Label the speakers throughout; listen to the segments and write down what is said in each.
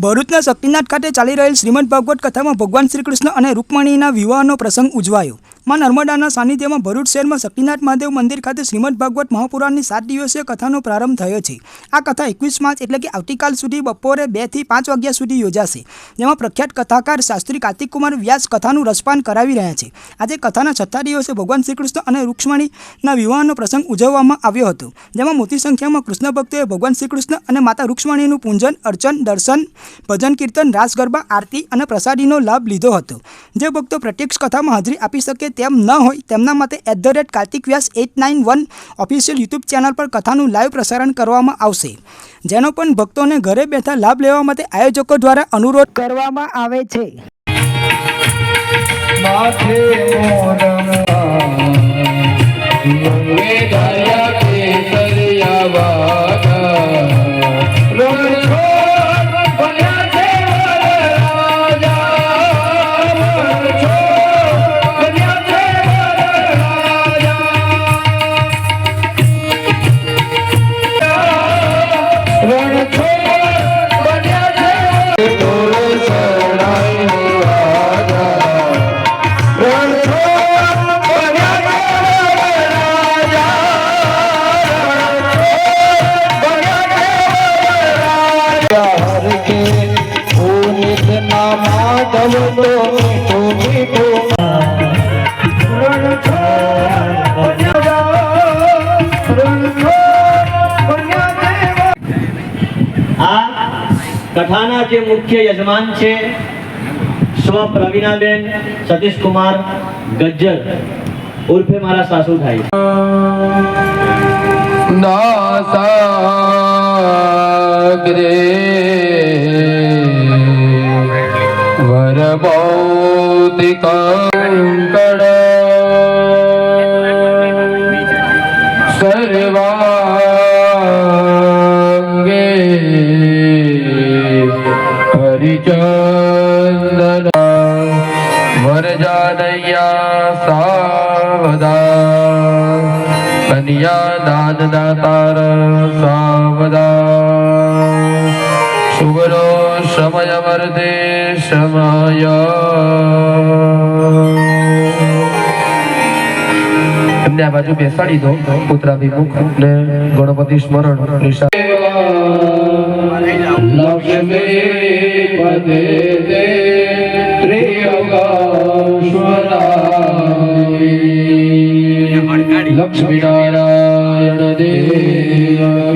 Speaker 1: ભરૂચના શક્તિનાથ ખાતે ચાલી રહેલ શ્રીમદ ભાગવત કથામાં ભગવાન શ્રી કૃષ્ણ અને રૂકમણીના વિવાહનો પ્રસંગ ઉજવાયો. માં નર્મદાના સાનિધ્યમાં ભરૂચ શહેરમાં શક્તિનાથ મહાદેવ મંદિર ખાતે શ્રીમદ ભાગવત મહાપુરાણની સાત દિવસીય કથાનો પ્રારંભ થયો છે. આ કથા એકવીસ માર્ચ એટલે કે આવતીકાલ સુધી બપોરે બેથી પાંચ વાગ્યા સુધી યોજાશે. જેમાં પ્રખ્યાત કથાકાર શાસ્ત્રી કાર્તિકકુમાર વ્યાસ કથાનું રસપાન કરાવી રહ્યા છે. આજે કથાના છઠ્ઠા દિવસે ભગવાન શ્રીકૃષ્ણ અને રૂક્ષ્મણીના વિવાહનો પ્રસંગ ઉજવવામાં આવ્યો હતો. જેમાં મોટી સંખ્યામાં કૃષ્ણ ભક્તોએ ભગવાન શ્રીકૃષ્ણ અને માતા રૂક્ષ્મણીનું પૂજન, અર્ચન, દર્શન, ભજન, કીર્તન રાસ ગરબા આરતી અને પ્રસાદીનો લાભ લીધો હતો. જે ભક્તો પ્રત્યક્ષ કથામાં હાજરી આપી શકે તેમ ન હોય, તેમના માટે at the rate Kartik Vyas at nine one official YouTube channel પર કથાનું લાઈવ પ્રસારણ કરવામાં આવશે. જેનો પણ ભક્તોને ઘરે બેઠા લાભ લેવા માટે આયોજકો દ્વારા અનુરોધ કરવામાં આવે છે.
Speaker 2: માથે મોરંગા
Speaker 3: જે મુખ્ય યજમાન છે સ્વ પ્રવીણાબેન સતીશકુમાર ગજ્જર ઉર્ફે મારા સાસુ થાય
Speaker 2: નાસાગ્રે વરભૌતિક કંકડ સાવદા કન્યા દાન દાતાર સાવદા સુગરો સમય વર્તે સમય એમને આ બાજુ બેસાડી દો પુત્રાભિમુખ ને ગણપતિ સ્મરણ લક્ષ્મી પદે દે ત્રિયોગેશ્વરાય લક્ષ્મી નારાયણ દેવી.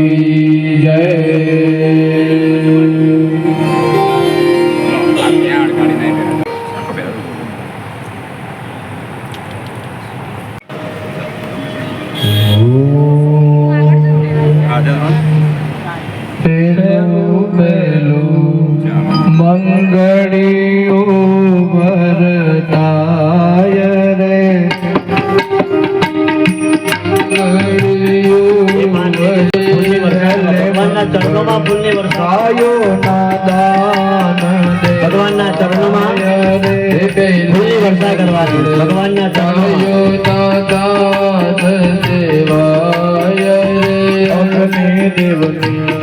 Speaker 2: અગ્નિ દેવની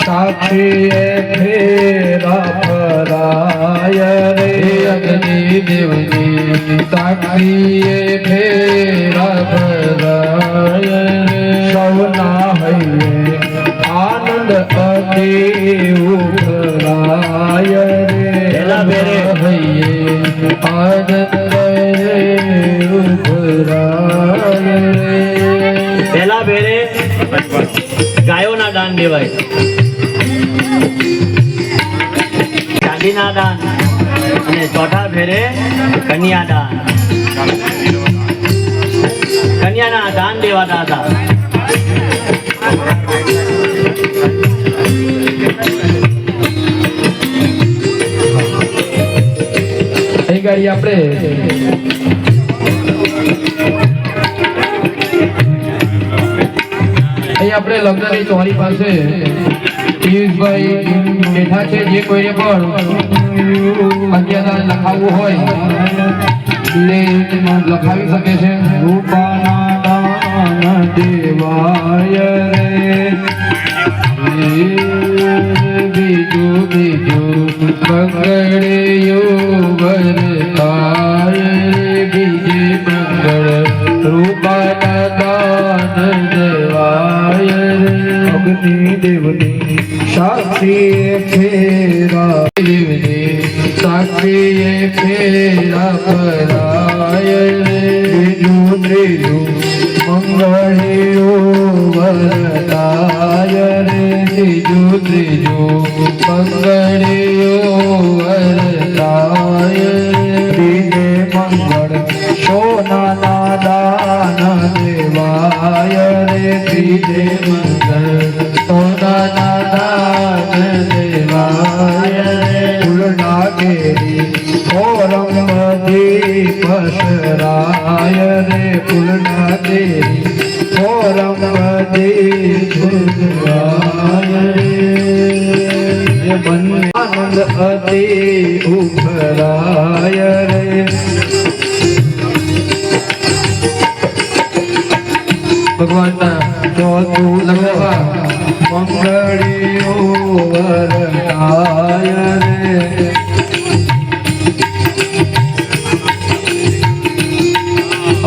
Speaker 2: સાક્ષીએ ફેરા ફરાય રે અગ્નિ દેવની સાક્ષીએ ફેરા ફરાય સૌના હૈયે આનંદ અતિ ઉભરાય રે હૈયે આનંદ
Speaker 3: દેવાય ચાંદીના દાન અને ચોથા ફેરે કન્યાદાન. કન્યાના દાન દેવાતા હતા
Speaker 2: અહીં ગાડી આપણે. અહીં આપણે લગ્નની ચોરી પાસે પિયુષભાઈ બેઠા છે, જે કોઈને પણ અત્યારના લખાવવું હોય એટલે લખાવી શકે છે. રૂપાના દેવાય રે બીજું બીજું પકડે યોગર તારે બીજે મંગળ રૂપાના દાન
Speaker 4: સાક્ષીએ ફેરા લીધે સાક્ષીએ ફેરા પરાય બીજું ત્રીજું મંગળીઓ વરદાય રે ત્રીજું ત્રીજું મંગળીઓ વરદાય ત્રીજે મંગળ, સોનાના દાન દેવાય રે ત્રીજે બધી પસરાય રે કેરી ઓરમ બધી ફૂલરાય રે બંને આનંદ અતિ ઉભરાય રે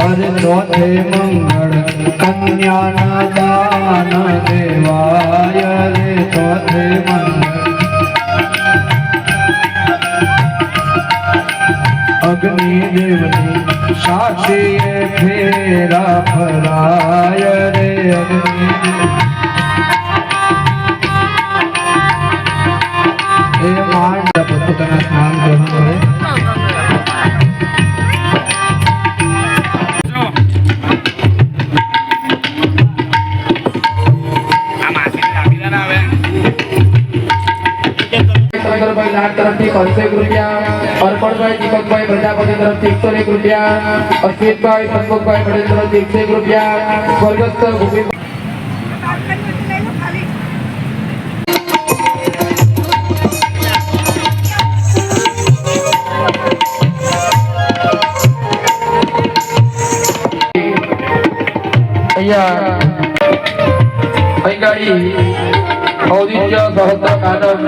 Speaker 4: અરે ચોથે મંગળ કન્યાના દાન દેવાય રે ચોથે મંગળ અગ્નિ દેવની સાક્ષી ફેરા
Speaker 2: લાડ તરફથી પાંચસો એક રૂપિયા, અર્પણભાઈ, દીપકભાઈ, પ્રજાપતિ તરફથી એકસો એક રૂપિયા અશ્વિતભાઈ હસમુખભાઈ પટેલ તરફથી એકસો એક રૂપિયા, સ્વર્ગસ્થ ભૂમિ અહીંયા અહીં ગાડી. ઔદિત્ય સહસ્ત્ર કાનન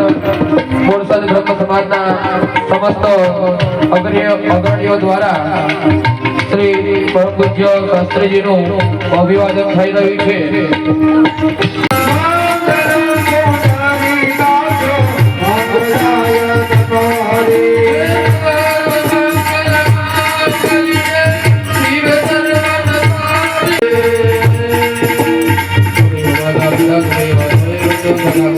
Speaker 2: મોરસદ બ્રહ્મ સમાજના સમસ્ત અગ્રણીઓ દ્વારા શ્રી પરમ પૂજ્ય શાસ્ત્રીજીનું અભિવાદન થઈ રહ્યું છે. Thank you.